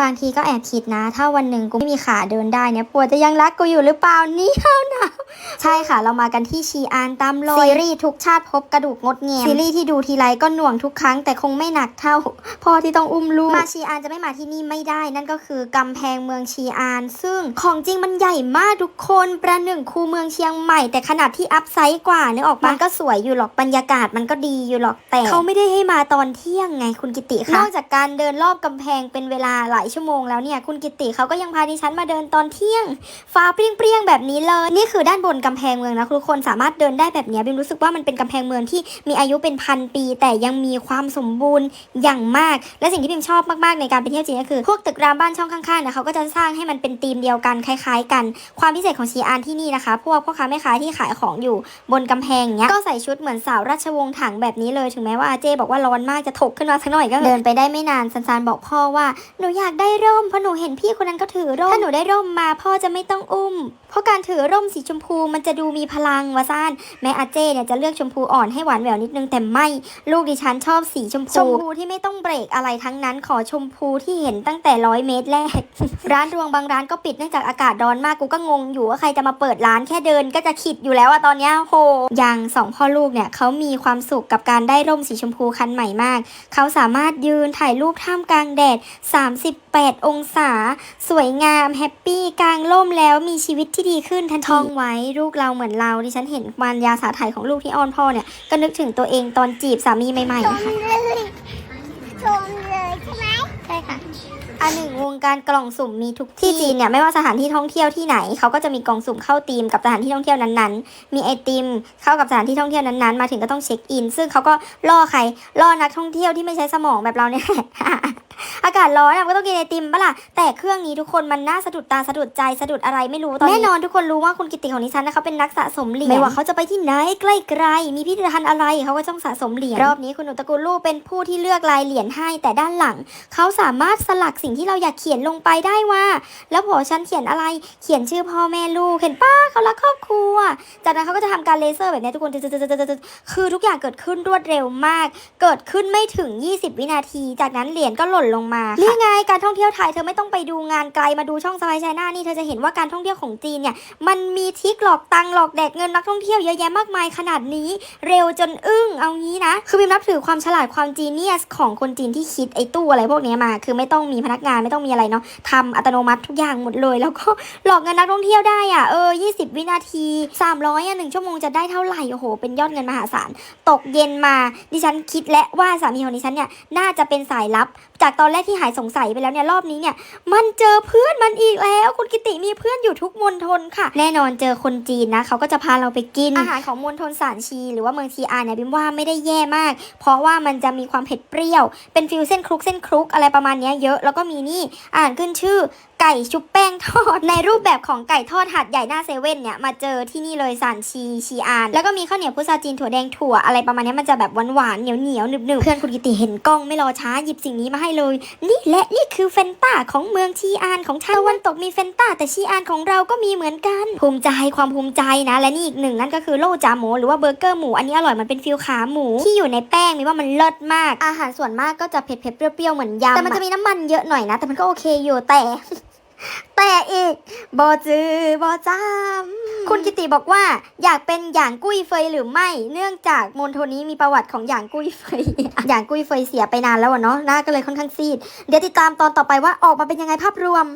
บางทีก็แอบคิดนะ ถ้าวันหนึ่งกูไม่มีขาเดินได้เนี่ยปัวจะยังรักกูอยู่หรือเปล่านี่เฮาหนาวใช่ค่ะ เรามากันที่ชีอานตามรอยซีรีส์ทุกชาติพบกระดูกงดเงียมซีรีส์ที่ดูทีไรก็หน่วงทุกครั้งแต่คงไม่หนักเท่าพ่อที่ต้องอุ้มลูกมาชีอานจะไม่มาที่นี่ไม่ได้ นั่นก็คือกำแพงเมืองชีอาน ซึ่งของจริงมันใหญ่มากทุกคนประหนึ่งคูเมืองเชียงใหม่ แต่ขนาดที่อัพไซด์กว่านึกออกปะมันก็สวยอยู่หรอกบรรยากาศมันก็ดีอยู่หรอกแต่เขาไม่ได้ให้มาตอนเที่ยงไงคุณกิติคะนอกจากการเดินรอบกำแพงเป็นเวลาหลายชั่วโมงแล้วเนี่ยคุณกิติเขาก็ยังพาดิฉันมาเดินตอนเที่ยง ฟ้าเปรี้ยงๆแบบนี้เลยนี่คือด้านบนกำแพงเมืองนะทุกคนสามารถเดินได้แบบนี้บิมรู้สึกว่ามันเป็นกำแพงเมืองที่มีอายุเป็นพันปี แต่ยังมีความสมบูรณ์อย่างมาก และสิ่งที่บิมชอบมากๆในการไปเที่ยวจีนก็คือ พวกตึกรามบ้านช่องข้างๆนี่ยเขาก็จะสร้างให้มันเป็นธีมเดียวกันคล้าย ๆ กัน ความพิเศษของชีอานที่นี่นะคะ พวกพ่อค้าแม่ค้าที่ขายของอยู่บนกำแพงเนี้ยก็ใส่ชุดเหมือนสาวราชวงศ์ถังแบบนี้เลยถึงแม้ว่าอาเจบอกว่าร้อนมากจะถกขึ้นมาสักหน่อยก็เดินไปได้ไม่นานซันซานบอกพ่อว่าหนูอยากได้ร่มเพราะหนูเห็นพี่คนนั้นก็ถือร่มถ้าหนูได้ร่มมาพ่อจะไม่ต้องอุ้ม เพราะการถือร่มสีชมพูมันจะดูมีพลังวะซ่านแม้อาเจเนี่ยจะเลือกชมพูอ่อนให้หวานแหววนิดนึงแต่ไม่ ลูกดิฉันชอบสีชมพูชมพูที่ไม่ต้องเบรกอะไรทั้งนั้นขอชมพูที่เห็นตั้งแต่ร้อยเมตรแรก ร้านรวงบางร้านก็ปิดเนื่องจากอากาศร้อนมากกูก็งงอยู่ว่าใครจะมาเปิดร้านแค่เดินก็จะขิดอยู่แล้วอะตอนเนี้ยโหอย่างสองพ่อลูกเนี่ยเขามีความสุขกับการได้ร่มสีชมพูคันใหม่มาก เขาสามารถยืนถ่ายรูปท่ามกลางแดด38องศา สวยงามแฮปปี้กลางร่มแล้วมีชีวิตที่ดีขึ้นทันทีท่องไว้ลูกเราเหมือนเราดิฉันเห็นมารยาสาไทยของลูกที่อ้อนพ่อเนี่ย ก็นึกถึงตัวเองตอนจีบสามีใหม่ชๆมค่ะ เลยชมเลยใช่ไหมใช่ค่ะ อันหนึ่งวงการกล่องสุ่มมีทุกที่จีนเนี่ยไม่ว่าสถานที่ท่องเที่ยวที่ไหนเขาก็จะมีกล่องสุ่มเข้าธีมกับสถานที่ท่องเที่ยวนั้นๆ มีไอติมเข้ากับสถานที่ท่องเที่ยวนั้นๆ มาถึงก็ต้องเช็คอิน ซึ่งเขาก็ล่อใครล่อนักท่องเที่ยวที่ไม่ใช้สมองแบบเราเนี่ย อากาศร้อนอะก็ต้องกินไอติมปะล่ะแต่เครื่องนี้ทุกคนมันน่าสะดุดตาสะดุดใจสะดุดอะไรไม่รู้ตอนนี้แน่นอนทุกคนรู้ว่าคุณกิติของนิชันนะเขาเป็นนักสะสมเหรียญไม่ว่าเขาจะไปที่ไหนใกล้ๆมีพิพิธภัณฑ์อะไรเขาก็ต้องสะสมเหรียญรอบนี้คุณหนูตระกูลลูกเป็นผู้ที่เลือกลายเหรียญให้แต่ด้านหลัง เขาสามารถสลักสิ่งที่เราอยากเขียนลงไปได้ว่า แล้วพอฉันเขียนอะไรเขียนชื่อพ่อแม่ลูกเห็นป้าเขารักครอบครัว จากนั้นเขาก็จะทำการเลเซอร์แบบนี้ทุกคนตึ๊ดๆๆๆคือทุกอย่างเกิดขึ้นรวดเร็วมาก เกิดขึ้นไม่ถึง 20 วินาที จากนั้นเหรียญก็หล่นลงมานี่ไงการท่องเที่ยวไทยเธอไม่ต้องไปดูงานไกลมาดูช่องสบายชาหน้านี่เธอจะเห็นว่าการท่องเที่ยวของจีนเนี่ยมันมีทิกหลอกตังหลอกแดกเงินนักท่องเที่ยวเยอะแยะมากมายขนาดนี้ เร็วจนอึ้งเอางี้นะ คือบิมนับถือความฉลาดความจีเนียสของคนจีนที่คิดไอ้ตู้อะไรพวกนี้มา คือไม่ต้องมีพนักงานไม่ต้องมีอะไรเนาะทำอัตโนมัติทุกอย่างหมดเลย แล้วก็หลอกเงินนักท่องเที่ยวได้อะเออ 20 วินาที 300อะหนึ่งชั่วโมงจะได้เท่าไหร่โอ้โหเป็นยอดเงินมหาศาลตกเย็นมาดิฉันคิดและว่าสามีของดิฉันเนี่ยน่าจะเป็นสายลับจากตอนแรกที่หายสงสัยไปแล้วเนี่ยรอบนี้เนี่ยมันเจอเพื่อนมันอีกแล้ว คุณกิติมีเพื่อนอยู่ทุกมณฑลค่ะ แน่นอนเจอคนจีนนะเขาก็จะพาเราไปกินอาหารของมณฑลสานชี หรือว่าเมืองทีอาร์เนี่ยบิมว่าไม่ได้แย่มาก เพราะว่ามันจะมีความเผ็ดเปรี้ยว เป็นฟิวเส้นคลุกเส้นคลุกอะไรประมาณนี้เยอะแล้วก็มีนี่อ่านขึ้นชื่อไก่ชุบแป้งทอด ในรูปแบบของไก่ทอดหัดใหญ่หน้าเซเว่นเนี่ย มาเจอที่นี่เลยสานชีชีอาน แล้วก็มีข้าวเหนียวพุทราจีนถั่วแดงถั่วอะไรประมาณเนี้ยมันจะแบบหวานๆเหนียวเหนียวๆหนึบหนึบๆเพื่อนคุณกิติเห็นกล้องไม่รอช้าหยิบสิ่งนี้มาให้เลย นี่และนี่คือเฟนต้าของเมืองชีอานของชาตะวันตกมีเฟนต้าแต่ชีอานของเราก็มีเหมือนกัน ภูมิใจความภูมิใจนะ และนี่อีกหนึ่งนั่นก็คือโลจาหมูหรือว่าเบอร์เกอร์หมูอันนี้อร่อยมันเป็นฟิลขาหมูที่อยู่ในแป้งมีว่ามันเลิศมาก อาหารส่วนมากก็จะเผ็ดๆเปรี้ยวๆเหมือนยำแต่มันจะมีน้ำมันเยอะหน่อยนะ แต่มันก็โอเคอยู่แต่ แต่อีกบอจือบอจำคุณกิติบอกว่า อยากเป็นอย่างกุ้ยเฟยหรือไม่ เนื่องจากมณฑลนี้มีประวัติของอย่างกุ้ยเฟย อย่างกุ้ยเฟยเสียไปนานแล้วอะเนาะหน้าก็เลยค่อนข้างซีด เดี๋ยวติดตามตอนต่อไปว่าออกมาเป็นยังไงภาพรวม